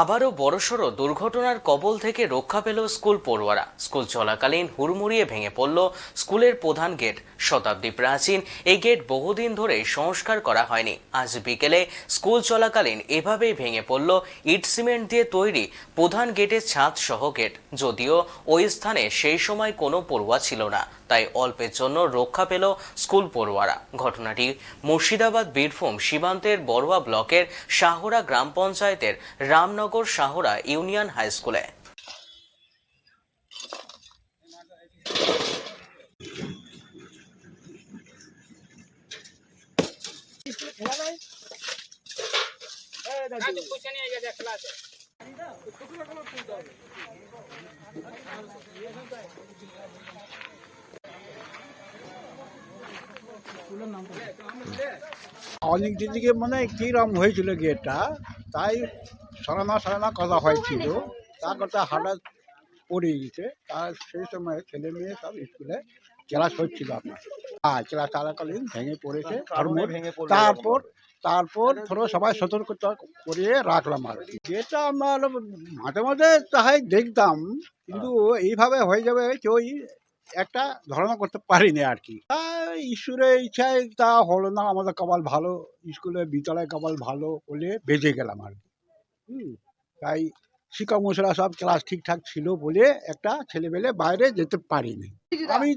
আবারও বড়সড় দুর্ঘটনার কবল থেকে রক্ষা পেল স্কুল পড়ুয়ারা। স্কুল চলাকালীন হুড়মুড়িয়ে ভেঙে পড়ল স্কুলের প্রধান গেট। শতাব্দী প্রাচীন এই গেট বহুদিন ধরে সংস্কার করা হয়নি। আজ বিকেলে স্কুল চলাকালীন এভাবেই ভেঙে পড়ল ইট সিমেন্ট দিয়ে তৈরি প্রধান গেটের ছাদ সহ গেট। যদিও ওই স্থানে সেই সময় কোনো পড়ুয়া ছিল না, তাই অল্পের জন্য রক্ষা পেল স্কুল পড়ুয়ারা। ঘটনাটি মুর্শিদাবাদ, বীরভূম, সীমান্তের বড়ুয়া ব্লকের শাহরা গ্রাম পঞ্চায়েতের রামনগর শাহরা ইউনিয়ন হাই স্কুলে। অনেক দিন থেকে মানে কীরকম হয়েছিল গেটটা তাই সরানা সরানা কথা হয়েছিল। তার কথা হঠাৎ পড়ে গেছে। তার সেই সময় ছেলে মেয়ে সব স্কুলে ক্লাস হচ্ছিল আপনার হ্যাঁ ক্লাস চলাকালীন ভেঙে পড়েছে। তারপর তারপর ধরো সবাই সতর্কতা করিয়ে রাখলাম আর কি। যেটা আমরা মাঝে মাঝে তাহাই দেখতাম কিন্তু এইভাবে হয়ে যাবে কেউই একটা ধারণা করতে পারিনি আর কি। তা ঈশ্বরের ইচ্ছায় তা হলো না আমাদের কপাল ভালো স্কুলে বিদ্যালয় কপাল ভালো বলে বেঁচে গেলাম আর তাই শিক্ষক মশলা সব ক্লাস ঠিকঠাক ছিল বলে একটা ছেলেবেলে বাইরে যেতে পারিনি। আমি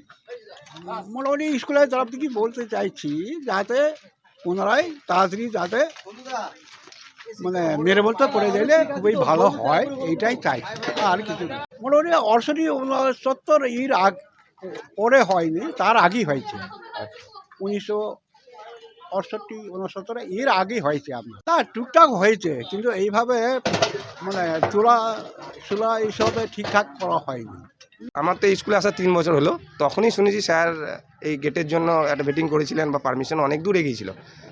মোটামুটি স্কুলের তরফ থেকে বলতে চাইছি যাতে পুনরায় তাড়াতাড়ি যাতে মানে মেরে বলতে পড়ে গেলে খুবই ভালো হয় এইটাই চাই আর কিছু না। মোটামুটি অর্শনী উনসত্তর এর আগ পরে হয়নি তার আগেই হয়েছে। উনিশশো অষ্টটি উনসত্তরে এর আগেই হয়েছে আপনার। তা টুকটাক হয়েছে, কিন্তু এইভাবে মানে চোলা চোলা এইসবে ঠিকঠাক করা হয়নি। আমার তো স্কুলে আসা তিন বছর হলো। তখনই শুনেছি স্যার, এই গেটের জন্য একটা মিটিং করেছিলেন বা পারমিশন অনেক দূরে গিয়েছিল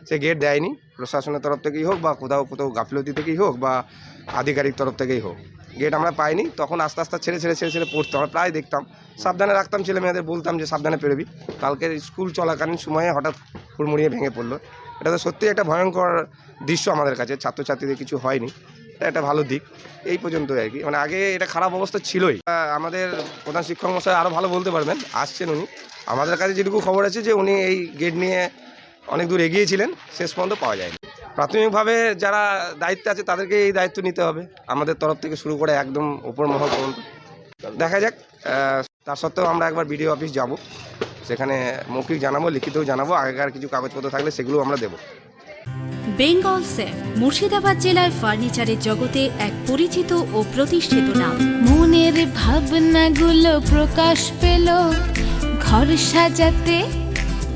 সে গেট দেয়নি, প্রশাসনের তরফ থেকেই হোক বা কোথাও কোথাও গাফিলতি থেকেই হোক বা আধিকারিক তরফ থেকেই হোক। গেট আমরা পাইনি, তখন আস্তে আস্তে ছেড়ে ছেড়ে ছেড়ে ছেড়ে পড়তো। আমরা প্রায় দেখতাম, সাবধানে রাখতাম ছেলে মেয়েদের বলতাম যে সাবধানে পেরবি। কালকের স্কুল চলাকালীন সময়ে হঠাৎ হুড়মুড়িয়ে ভেঙে পড়ল। এটা তো সত্যিই একটা ভয়ঙ্কর দৃশ্য আমাদের কাছে, ছাত্রছাত্রীদের কিছু হয়নি। এটা একটা ভালো দিক, এই পর্যন্ত আর কি। মানে আগে এটা খারাপ অবস্থা ছিলই। আমাদের প্রধান শিক্ষক মশাই আরও ভালো বলতে পারবেন, আসছেন উনি। আমাদের কাছে যেটুকু খবর আছে যে উনি এই গেট নিয়ে অনেক দূর এগিয়েছিলেন শেষ পর্যন্ত পাওয়া যায়নি। প্রাথমিকভাবে যারা দায়িত্বে আছে তাদেরকে এই দায়িত্ব নিতে হবে। আমাদের তরফ থেকে শুরু করে একদম উপর মহল পর্যন্ত। দেখা যাক তার সত্ত্বেও আমরা একবার বিডিও অফিস যাব। সেখানে মৌখিক জানাব, লিখিতও জানাব, আগেকার কিছু কাগজপত্র থাকলে সেগুলো আমরা দেবো। বেঙ্গল সেফ, মুর্শিদাবাদ জেলায় ফার্নিচারের জগতে এক পরিচিত ও প্রতিষ্ঠিত নাম। মনের ভাবনাগুলো প্রকাশ পেল, ঘর সাজাতে